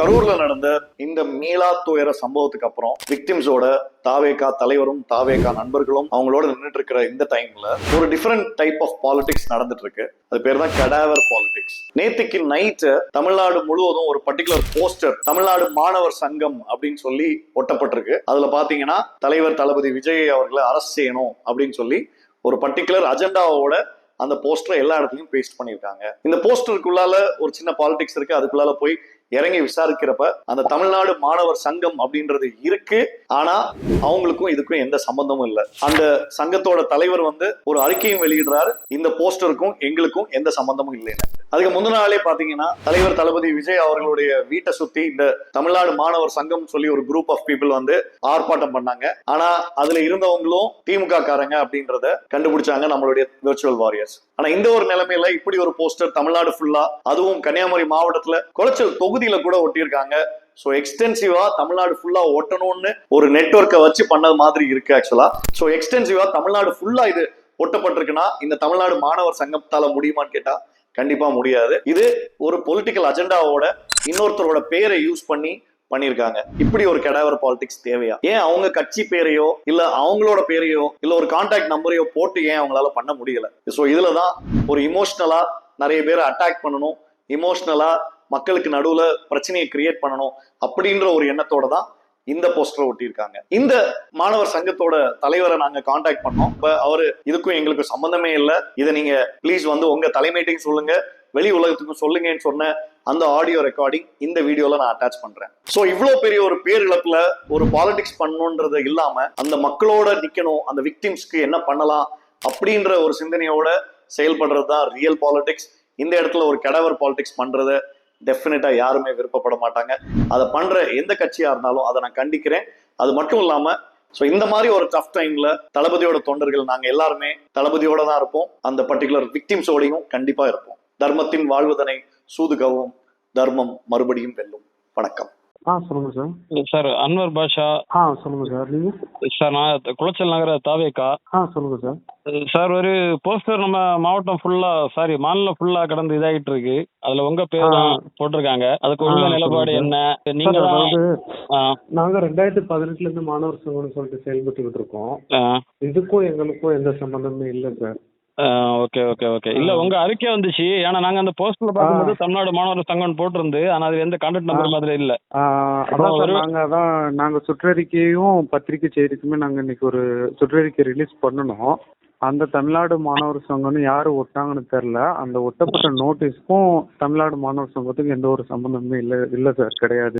கரூர்ல நடந்த இந்த மீளா துயர சம்பவத்துக்கு அப்புறம் விக்டிம்ஸோட தாவேகா தலைவரும் தாவேகா நண்பர்களும் அவங்களோட நின்றுட்டு இருக்கிற இந்த டைம்ல ஒரு டிஃபரெண்ட் டைப் ஆஃப் பாலிடிக்ஸ் நடந்துட்டு இருக்கு. அது பேர் தான் கடாவர் பாலிடிக்ஸ் நேத்துக்கு நைட்டு தமிழ்நாடு முழுவதும் ஒரு பர்டிகுலர் போஸ்டர் தமிழ்நாடு மாணவர் சங்கம் அப்படின்னு சொல்லி ஒட்டப்பட்டிருக்கு. அதுல பாத்தீங்கன்னா தலைவர் தளபதி விஜய் அவர்களை அரசு செய்யணும் அப்படின்னு சொல்லி ஒரு பர்டிகுலர் அஜெண்டாவோட அந்த போஸ்டரை எல்லா இடத்துலையும் பேஸ்ட் பண்ணியிருக்காங்க. இந்த போஸ்டருக்குள்ளால ஒரு சின்ன பாலிடிக்ஸ் இருக்கு. அதுக்குள்ளால போய் இறங்கி விசாரிக்கிறப்ப அந்த தமிழ்நாடு மாணவர் சங்கம் அப்படின்றது இருக்கு. ஆனா அவங்களுக்கும் இதுக்கும் எந்த சம்பந்தமும் இல்லை. அந்த சங்கத்தோட தலைவர் வந்து ஒரு அறிக்கையும் வெளியிடுறாரு. இந்த போஸ்டருக்கும் எங்களுக்கும் எந்த சம்பந்தமும் இல்லைன்னு. அதுக்கு முந்தின நாளே பாத்தீங்கன்னா தலைவர் தளபதி விஜய் அவர்களுடைய வீட்டை சுத்தி இந்த தமிழ்நாடு மாணவர் சங்கம் சொல்லி ஒரு குரூப் ஆஃப் பீப்புள் வந்து ஆர்ப்பாட்டம் பண்ணாங்க. ஆனா அதுல இருந்தவங்களும் திமுக காரங்க அப்படின்றத கண்டுபிடிச்சாங்க நம்மளுடைய விர்ச்சுவல் வாரியர்ஸ் ஆனா இந்த ஒரு நிலைமையில இப்படி ஒரு போஸ்டர் தமிழ்நாடு ஃபுல்லா அதுவும் கன்னியாகுமரி மாவட்டத்துல குளச்சல் தொகுதியில கூட ஒட்டியிருக்காங்க. ஸோ எக்ஸ்டென்சிவா தமிழ்நாடு ஃபுல்லா ஒட்டணும்னு ஒரு நெட்வொர்க்கை வச்சு பண்ணது மாதிரி இருக்கு ஆக்சுவலா ஸோ எக்ஸ்டென்சிவா தமிழ்நாடு ஃபுல்லா இது ஒட்டப்பட்டிருக்குன்னா இந்த தமிழ்நாடு மாணவர் சங்கத்தால முடியுமான்னு கேட்டா கண்டிப்பா முடியாது. இது ஒரு பொலிட்டிக்கல் அஜெண்டாவோட இன்னொருத்தரோட பேரை யூஸ் பண்ணி பண்ணியிருக்காங்க. இப்படி ஒரு கெடாவர் பாலிடிக்ஸ் தேவையா? ஏன் அவங்க கட்சி பேரையோ இல்ல அவங்களோட பேரையோ இல்ல ஒரு கான்டாக்ட் நம்பரையோ போட்டு ஏன் அவங்களால பண்ண முடியல? ஸோ இதுல தான் ஒரு இமோஷனலா நிறைய பேரை அட்டாக் பண்ணணும். இமோஷனலா மக்களுக்கு நடுவுல பிரச்சனையை கிரியேட் பண்ணணும் அப்படின்ற ஒரு எண்ணத்தோட தான் இந்த போஸ்டரை ஒட்டியிருக்காங்க. இந்த மாணவர் சங்கத்தோட தலைவரை நாங்க காண்டாக்ட் பண்ணோம். இப்ப அவரு இதுக்கும் எங்களுக்கு சம்பந்தமே இல்லை. இதை நீங்க ப்ளீஸ் வந்து உங்க தலைமையிட்டையும் சொல்லுங்க. வெளி உலகத்துக்கும் சொல்லுங்கன்னு சொன்ன அந்த ஆடியோ ரெக்கார்டிங் இந்த வீடியோல நான் அட்டாச் பண்றேன். சோ இவ்வளவு பெரிய ஒரு பேரிழப்புல ஒரு பாலிடிக்ஸ் பண்ணணுன்றது இல்லாம அந்த மக்களோட நிக்கணும் அந்த விக்டிம்ஸ்க்கு என்ன பண்ணலாம் அப்படின்ற ஒரு சிந்தனையோட செயல்படுறது தான் ரியல் பாலிடிக்ஸ் இந்த இடத்துல ஒரு கடவர் பாலிடிக்ஸ் பண்றது டெஃபினட்டா யாருமே விருப்பப்பட மாட்டாங்க. அதை பண்ற எந்த கட்சியா இருந்தாலும் அதை நான் கண்டிக்கிறேன். அது மட்டும் இல்லாம ஸோ இந்த மாதிரி ஒரு டஃப் டைம்ல தளபதியோட தொண்டர்கள் நாங்க எல்லாருமே தளபதியோட தான் இருப்போம். அந்த பர்டிகுலர் விக்டிம்ஸோடையும் கண்டிப்பா இருப்போம். தர்மத்தின் வாழ்வதனை சூதுகவும் தர்மம் மறுபடியும் வெல்லும். வணக்கம். ஆ சொல்லுங்க சார். சார் அன்வர் பாஷா. ஆ சொல்லுங்க சார். நீங்க? சார் நான் குளச்சல் நகர தாவேக்கா. ஆ சொல்லுங்க சார். சார் ஒரு போஸ்டர் நம்ம மாவட்டம் ஃபுல்லா சாரி மாநிலம் ஃபுல்லா கடந்து இதாகிட்டு இருக்கு. அதுல உங்க பேர் தான் போட்டிருக்காங்க. அதுக்கு ஆ, நிலப்பாடு. என்ன? நீங்க நாங்க ரெண்டாயிரத்தி பதினெட்டுல இருந்து மாணவர் சங்கம்னு சொல்லிட்டு செயல்பட்டுக்கிட்டு இருக்கோம். இதுக்கும் எங்களுக்கும் எந்த சம்பந்தமே இல்லை சார். Okay okay okay. இல்ல உங்க அறிக்கை வந்துச்சு. ஏன்னா நாங்க அந்த போஸ்டர்ல பார்க்கும்போது தமிழ்நாடு மாணவர் சங்கம் போட்டிருந்து ஆனா அது எந்த கான்டாக்ட் நம்பர் மாதிரி இல்ல. அதான் நாங்க அதான் நாங்க சுற்றறிக்கையும் பத்திரிக்கை செய்திக்குமே நாங்க இன்னைக்கு ஒரு சுற்றறிக்கை ரிலீஸ் பண்ணணும். அந்த தமிழ்நாடு மாணவர் சங்கம்னு யாரு ஒட்டாங்கன்னு தெரியல. அந்த ஒட்டப்பட்ட நோட்டீஸ்க்கும் தமிழ்நாடு மாணவர் சங்கத்துக்கும் எந்த ஒரு சம்பந்தமே இல்லை இல்லை சார் கிடையாது.